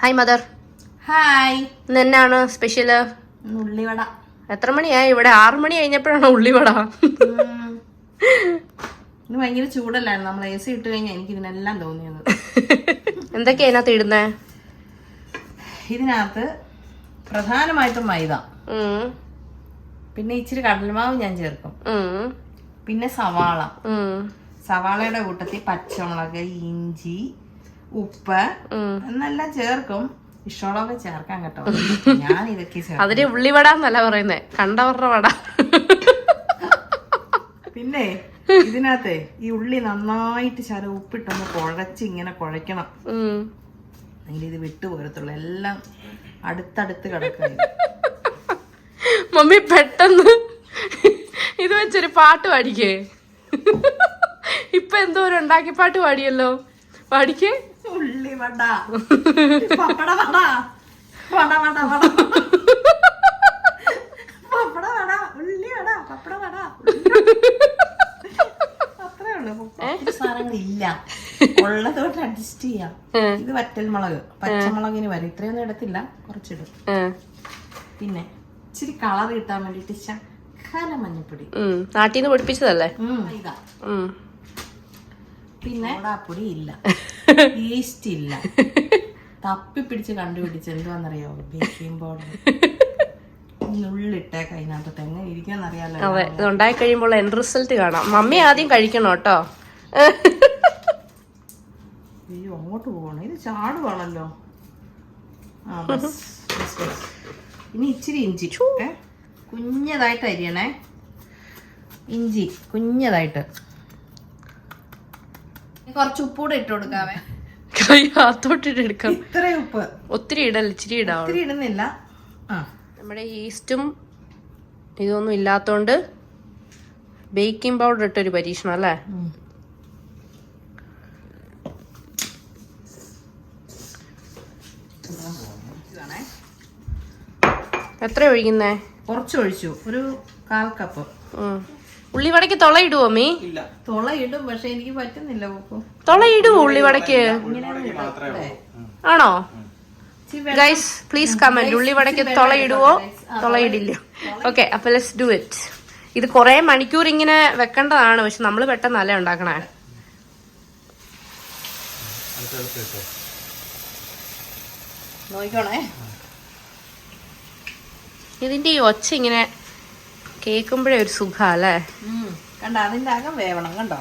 Hi mother hi ഇന്ന് എന്നാണ് special ഉള്ളിവട. എത്ര മണിയായി? ഇവിടെ ആറു മണി കഴിഞ്ഞപ്പോഴാണ് ഉള്ളിവട. ഇന്ന് ഭയങ്കര ചൂടല്ലായിരുന്നു. നമ്മൾ എ സി ഇട്ട് കഴിഞ്ഞാൽ എനിക്ക് ഇതിനെല്ലാം തോന്നിയത്. എന്തൊക്കെയാ ഇതിനകത്ത് ഇടുന്നേ? ഇതിനകത്ത് പ്രധാനമായിട്ടും മൈദ. പിന്നെ ഇച്ചിരി കടൽമാവ് ഞാൻ ചേർക്കും. പിന്നെ സവാള. സവാളയുടെ കൂട്ടത്തിൽ പച്ചമുളക് ഇഞ്ചി ഉപ്പ്. എന്നെല്ലാം ചേർക്കും. ഇഷ്ടമുള്ളതൊക്കെ ചേർക്കാൻ കേട്ടോ. ഞാൻ ഇതൊക്കെ അതിന് ഉള്ളിവട എന്നല്ല പറയുന്നേ. കണ്ടവരുടെ വട. പിന്നെ ഇതിനകത്തെ ഈ ഉള്ളി നന്നായിട്ട് ശര ഉപ്പിട്ടൊന്ന് കുഴച്ച് ഇങ്ങനെ കുഴയ്ക്കണം അല്ലെങ്കിൽ ഇത് വിട്ടു പോരത്തുള്ളൂ. എല്ലാം അടുത്തടുത്ത് കിടക്കുക. മമ്മി പെട്ടെന്ന് ഇത് വെച്ചൊരു പാട്ട് പാടിക്കേ. ഇപ്പൊ എന്തോ ഒരു ഉണ്ടാക്കി പാട്ട് പാടിയല്ലോ. പാടിക്കേ. ഉള്ളി വട. പപ്പട വട. വട വട വട. പപ്പട വട ഉള്ളി വട പപ്പട വട അത്രേ ഉള്ളൂ. ഒത്തിരി സാധനങ്ങളില്ല. ഉള്ളതോട്ട് അഡ്ജസ്റ്റ് ചെയ്യാം. ഇത് വറ്റൽ മുളക് പച്ചമുളകിന് വരും. ഇത്രയൊന്നും ഇടത്തില്ല. കുറച്ചിടും. പിന്നെ ഇച്ചിരി കളർ കിട്ടാൻ വേണ്ടിട്ട് ശക്കല മഞ്ഞപ്പൊടി. നാട്ടിൽ നിന്ന് പൊടിപ്പിച്ചതല്ലേ? ഇതാ. പിന്നെ ഇല്ല ഈസ്റ്റ് ഇല്ല. തപ്പി പിടിച്ച് കണ്ടുപിടിച്ച് എന്തുവാന്നറിയോ? ബേക്കിംഗ് പൗഡർ ഉള്ളിട്ടേക്ക് അതിനകത്ത് എങ്ങനെ ഇരിക്കുമെന്നറിയാലോ അതെ ഇത് ഉണ്ടായി കഴിയുമ്പോൾ എൻഡ് റിസൾട്ട് കാണാം. മമ്മി ആദ്യം കഴിക്കണം കേട്ടോ. അയ്യോ അങ്ങോട്ട് പോകണം. ഇത് ചാടുവാണല്ലോ. ആ ബസ് ബസ് ബസ്. ഇനി ഇച്ചിരി ഇഞ്ചി. കുഞ്ഞതായിട്ട് അരിയണേ. ഇഞ്ചി കുഞ്ഞതായിട്ട്. കുറച്ച് ഉപ്പൂടെ ഇട്ട് കൊടുക്കാവേ. കൈ ഹാത്തോട്ടിട്ട് എടുക്കാം. ഇത്രയും ഉപ്പ്. ഒത്തിരി ഇടല്ല ഇച്ചിരി ഇടാവും ഒത്തിരി ഇടുന്നില്ല. ആ. നമ്മുടെ ഈസ്റ്റും ഇതൊന്നും ഇല്ലാത്തോണ്ട് ബേക്കിംഗ് പൗഡർ ഇട്ടൊരു പരീക്ഷണം അല്ലേ. എത്ര ഒഴിക്കുന്നേ? കുറച്ച് ഒഴിച്ചു. ഒരു കാൽ കപ്പ്. ഉം. ഉള്ളിവടയ്ക്ക് തുള ഇടുവോ മീ തൊളയിടും ഇടും പക്ഷെ എനിക്ക് പറ്റുന്നില്ല പോക്കും ഉള്ളിവടക്ക് ആണോ? ഗൈസ് പ്ലീസ് കമന്റ് ഉള്ളിവടക്ക് തുള ഇടുവോ തുള ഇടില്ല ഓക്കെ അപ്പൊ ലെറ്റ്സ് ഡു ഇറ്റ് ഇത് കുറെ മണിക്കൂർ ഇങ്ങനെ വെക്കേണ്ടതാണ് പക്ഷെ നമ്മൾ പെട്ടെന്നല്ല ഉണ്ടാക്കണേ? ഇതിന്റെ ഈ ഒച്ച ഇങ്ങനെ കേൾക്കുമ്പോഴേ ഒരു സുഖാ അല്ലേ ഉം. കണ്ട അതിന്റെ അകം വേവണം കണ്ടോ?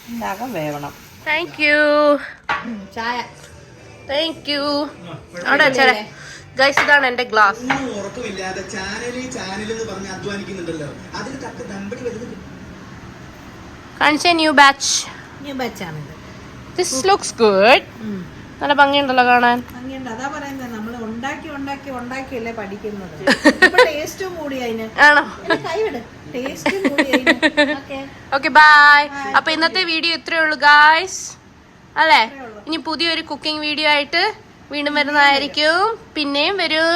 അതിന്റെ അകം വേവണം. താങ്ക് യു ചായ. താങ്ക് യു അവിടെ ചായ. ഗൈസ് ഇതാണ് എന്റെ ഗ്ലാസ് ഉറക്കമില്ലാതെ ചാനൽ എന്ന് പറഞ്ഞ് അധ്വാനിക്കുന്നുണ്ടല്ലോ. അതിന് തക്ക ദമ്പടി വരുന്നത് കാണിച്ച ന്യൂ ബാച്ച് ആണ് ദിസ് ലുക്സ് ഗുഡ് നല്ല ഭംഗിയുണ്ടല്ലോ കാണാൻ. ഭംഗിയുണ്ട്. അതാ പറയുന്നത് നമ്മൾ ഉണ്ടാക്കി ഉണ്ടാക്കി ഉണ്ടാക്കിയല്ലേ പഠിക്കുന്നത്. ആണോ? ഓക്കെ. ബായ് അപ്പൊ ഇന്നത്തെ വീഡിയോ ഇത്രേ ഉള്ളൂ ഗായ്സ് അല്ലേ? ഇനി പുതിയൊരു കുക്കിംഗ് വീഡിയോ ആയിട്ട് വീണ്ടും വരുന്നതായിരിക്കും. പിന്നെയും വരും.